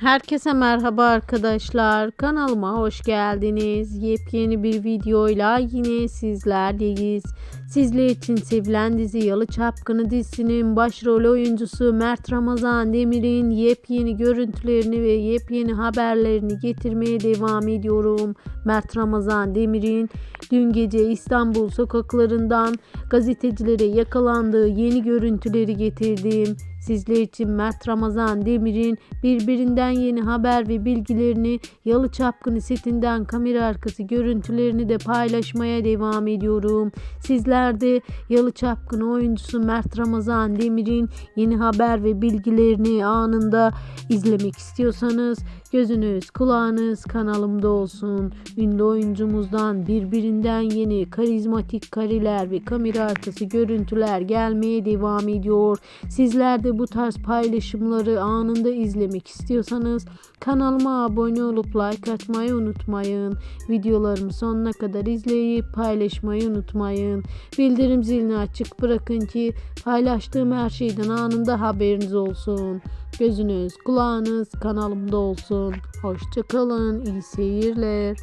Herkese merhaba arkadaşlar. Kanalıma hoş geldiniz. Yepyeni bir videoyla yine sizlerleyiz. Sizler için sevilen dizi Yalı Çapkını dizisinin başrol oyuncusu Mert Ramazan Demir'in yepyeni görüntülerini ve yepyeni haberlerini getirmeye devam ediyorum. Mert Ramazan Demir'in dün gece İstanbul sokaklarından gazetecilere yakalandığı yeni görüntüleri getirdim. Sizler için Mert Ramazan Demir'in birbirinden yeni haber ve bilgilerini Yalı Çapkını setinden kamera arkası görüntülerini de paylaşmaya devam ediyorum. Sizler de Yalı Çapkını oyuncusu Mert Ramazan Demir'in yeni haber ve bilgilerini anında izlemek istiyorsanız gözünüz kulağınız kanalımda olsun. Ünlü oyuncumuzdan birbirinden yeni karizmatik kareler ve kamera arkası görüntüler gelmeye devam ediyor. Sizler de bu tarz paylaşımları anında izlemek istiyorsanız kanalıma abone olup like atmayı unutmayın. Videolarımı sonuna kadar izleyip paylaşmayı unutmayın. Bildirim zilini açık bırakın ki paylaştığım her şeyden anında haberiniz olsun. Gözünüz, kulağınız kanalımda olsun. Hoşçakalın, iyi seyirler.